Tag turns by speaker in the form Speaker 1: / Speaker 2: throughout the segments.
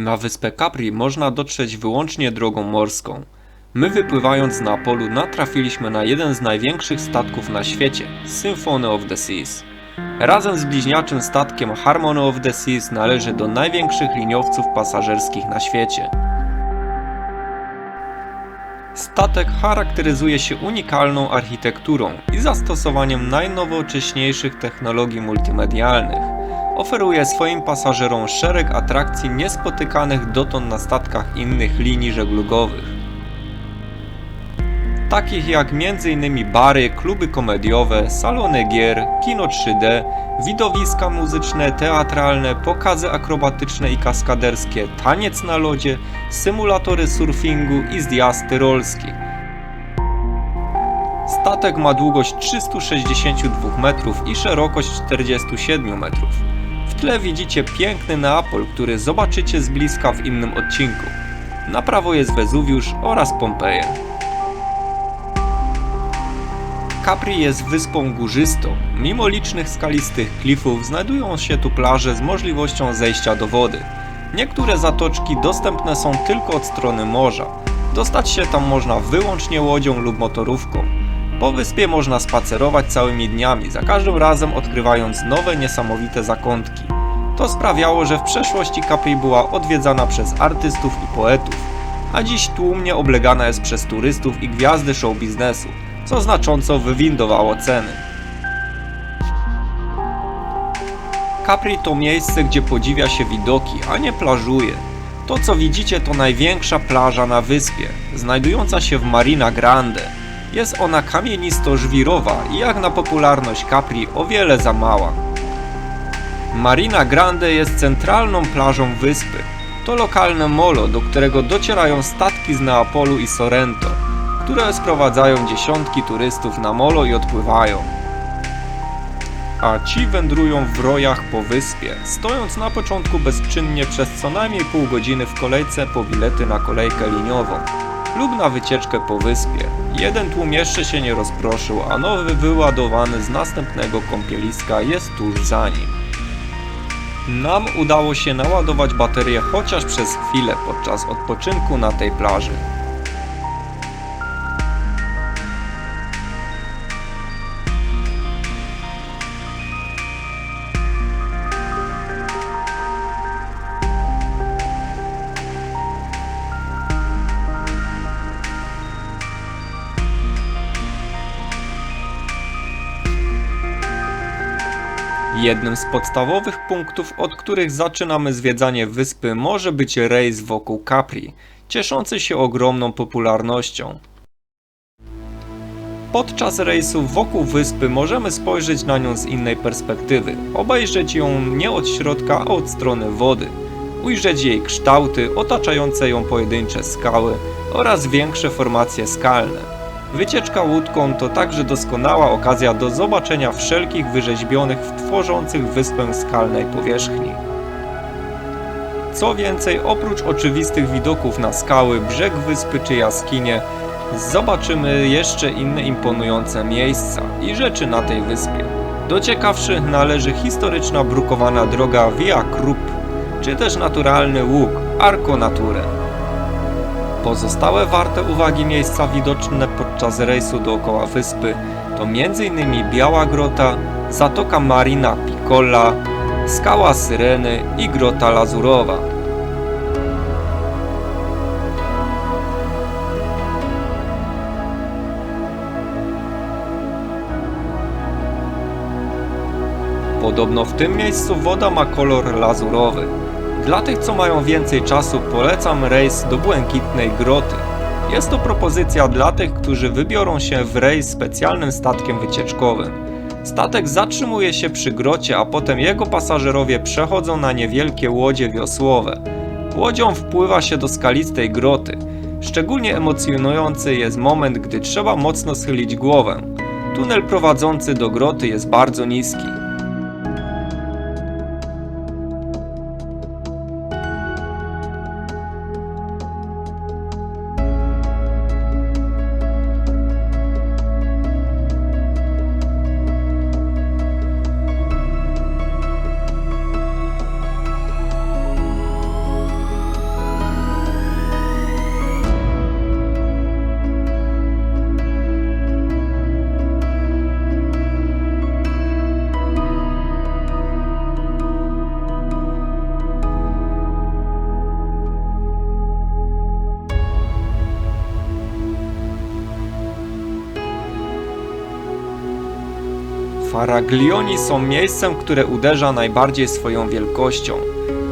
Speaker 1: Na wyspę Capri można dotrzeć wyłącznie drogą morską. My wypływając z Neapolu natrafiliśmy na jeden z największych statków na świecie Symphony of the Seas. Razem z bliźniaczym statkiem Harmony of the Seas należy do największych liniowców pasażerskich na świecie. Statek charakteryzuje się unikalną architekturą i zastosowaniem najnowocześniejszych technologii multimedialnych. Oferuje swoim pasażerom szereg atrakcji niespotykanych dotąd na statkach innych linii żeglugowych. Takich jak m.in. bary, kluby komediowe, salony gier, kino 3D, widowiska muzyczne, teatralne, pokazy akrobatyczne i kaskaderskie, taniec na lodzie, symulatory surfingu i zjazd tyrolski. Statek ma długość 362 metrów i szerokość 47 metrów. Tle widzicie piękny Neapol, który zobaczycie z bliska w innym odcinku. Na prawo jest Wezuwiusz oraz Pompeje. Capri jest wyspą górzystą. Mimo licznych skalistych klifów znajdują się tu plaże z możliwością zejścia do wody. Niektóre zatoczki dostępne są tylko od strony morza. Dostać się tam można wyłącznie łodzią lub motorówką. Po wyspie można spacerować całymi dniami, za każdym razem odkrywając nowe niesamowite zakątki. To sprawiało, że w przeszłości Capri była odwiedzana przez artystów i poetów, a dziś tłumnie oblegana jest przez turystów i gwiazdy show biznesu co znacząco wywindowało ceny. Capri to miejsce, gdzie podziwia się widoki, a nie plażuje. To co widzicie to największa plaża na wyspie, znajdująca się w Marina Grande. Jest ona kamienisto-żwirowa i jak na popularność Capri o wiele za mała. Marina Grande jest centralną plażą wyspy. To lokalne molo, do którego docierają statki z Neapolu i Sorrento które sprowadzają dziesiątki turystów na molo i odpływają. A ci wędrują w rojach po wyspie, stojąc na początku bezczynnie przez co najmniej pół godziny w kolejce po bilety na kolejkę liniową lub na wycieczkę po wyspie. Jeden tłum jeszcze się nie rozproszył, a nowy wyładowany z następnego kąpieliska jest tuż za nim. Nam udało się naładować baterię chociaż przez chwilę podczas odpoczynku na tej plaży. Jednym z podstawowych punktów, od których zaczynamy zwiedzanie wyspy, może być rejs wokół Capri, cieszący się ogromną popularnością. Podczas rejsu wokół wyspy możemy spojrzeć na nią z innej perspektywy, obejrzeć ją nie od środka, a od strony wody, ujrzeć jej kształty, otaczające ją pojedyncze skały oraz większe formacje skalne. Wycieczka łódką to także doskonała okazja do zobaczenia wszelkich wyrzeźbionych w tworzących wyspę skalnej powierzchni. Co więcej, oprócz oczywistych widoków na skały, brzeg wyspy czy jaskinie, zobaczymy jeszcze inne imponujące miejsca i rzeczy na tej wyspie. Do ciekawszych należy historyczna brukowana droga Via Krupp, czy też naturalny łuk Arco Nature. Pozostałe warte uwagi miejsca widoczne podczas rejsu dookoła wyspy to m.in. Biała Grota, Zatoka Marina Piccola, Skała Syreny i Grota Lazurowa. Podobno w tym miejscu woda ma kolor lazurowy. Dla tych, co mają więcej czasu, polecam rejs do Błękitnej Groty. Jest to propozycja dla tych, którzy wybiorą się w rejs specjalnym statkiem wycieczkowym. Statek zatrzymuje się przy grocie, a potem jego pasażerowie przechodzą na niewielkie łodzie wiosłowe. Łodzią wpływa się do skalistej groty. Szczególnie emocjonujący jest moment, gdy trzeba mocno schylić głowę. Tunel prowadzący do groty jest bardzo niski. Faraglioni są miejscem, które uderza najbardziej swoją wielkością,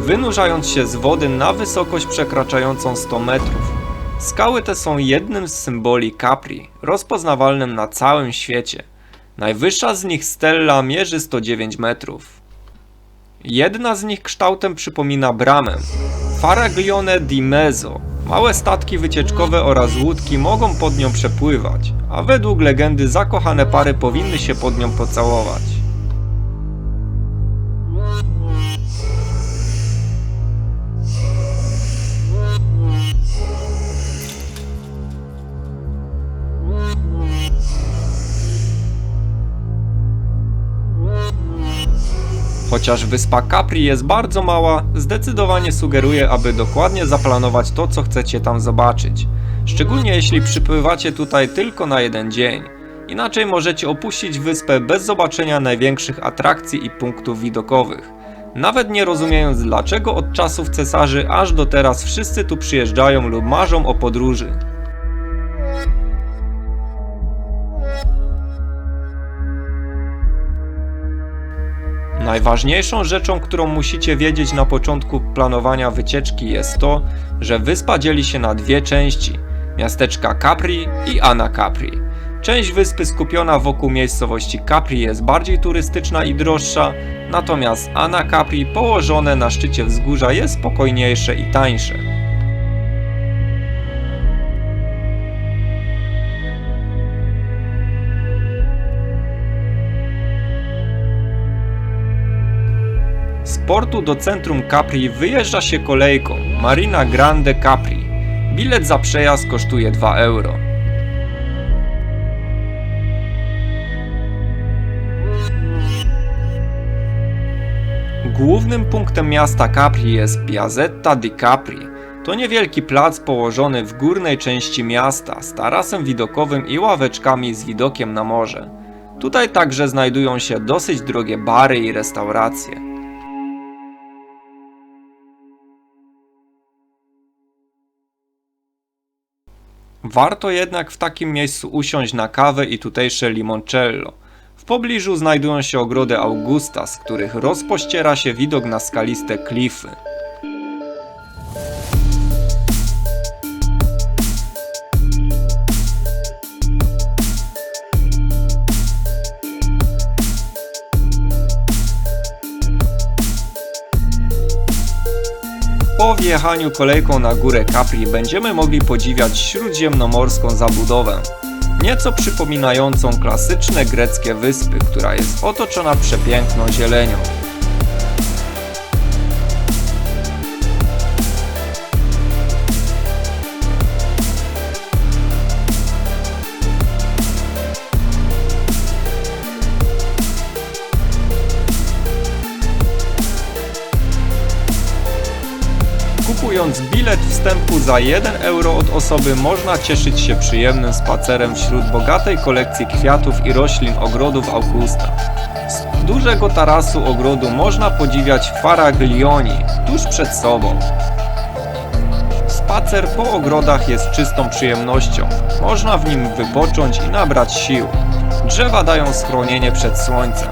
Speaker 1: wynurzając się z wody na wysokość przekraczającą 100 metrów. Skały te są jednym z symboli Capri, rozpoznawalnym na całym świecie. Najwyższa z nich stella mierzy 109 metrów. Jedna z nich kształtem przypomina bramę. Faraglione di Mezzo. Małe statki wycieczkowe oraz łódki mogą pod nią przepływać, a według legendy zakochane pary powinny się pod nią pocałować. Chociaż wyspa Capri jest bardzo mała, zdecydowanie sugeruję, aby dokładnie zaplanować to, co chcecie tam zobaczyć. Szczególnie jeśli przypływacie tutaj tylko na jeden dzień. Inaczej możecie opuścić wyspę bez zobaczenia największych atrakcji i punktów widokowych. Nawet nie rozumiejąc dlaczego od czasów cesarzy aż do teraz wszyscy tu przyjeżdżają lub marzą o podróży. Najważniejszą rzeczą, którą musicie wiedzieć na początku planowania wycieczki jest to, że wyspa dzieli się na dwie części: miasteczka Capri i Ana Capri. Część wyspy skupiona wokół miejscowości Capri jest bardziej turystyczna i droższa, natomiast Ana Capri położone na szczycie wzgórza jest spokojniejsze i tańsze. Portu do centrum Capri wyjeżdża się kolejką Marina Grande Capri. Bilet za przejazd kosztuje 2 euro. Głównym punktem miasta Capri jest Piazzetta di Capri. To niewielki plac położony w górnej części miasta z tarasem widokowym i ławeczkami z widokiem na morze. Tutaj także znajdują się dosyć drogie bary i restauracje. Warto jednak w takim miejscu usiąść na kawę i tutejsze limoncello. W pobliżu znajdują się ogrody Augusta, z których rozpościera się widok na skaliste klify. Po wjechaniu kolejką na górę Capri będziemy mogli podziwiać śródziemnomorską zabudowę, nieco przypominającą klasyczne greckie wyspy, która jest otoczona przepiękną zielenią. Za 1 euro od osoby można cieszyć się przyjemnym spacerem wśród bogatej kolekcji kwiatów i roślin ogrodów Augusta. Z dużego tarasu ogrodu można podziwiać Faraglioni tuż przed sobą. Spacer po ogrodach jest czystą przyjemnością. Można w nim wypocząć i nabrać sił. Drzewa dają schronienie przed słońcem.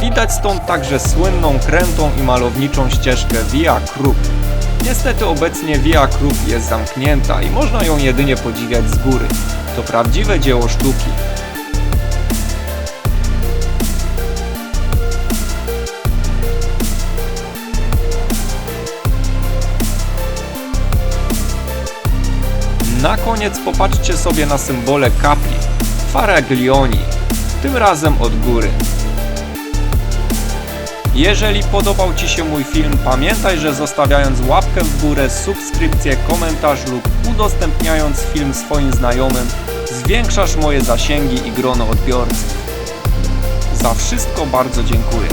Speaker 1: Widać stąd także słynną krętą i malowniczą ścieżkę Via Krupp. Niestety obecnie Via Krupp jest zamknięta i można ją jedynie podziwiać z góry. To prawdziwe dzieło sztuki. Na koniec popatrzcie sobie na symbole Capri, Faraglioni, tym razem od góry. Jeżeli podobał Ci się mój film, pamiętaj, że zostawiając łapkę w górę, subskrypcję, komentarz lub udostępniając film swoim znajomym, zwiększasz moje zasięgi i grono odbiorców. Za wszystko bardzo dziękuję.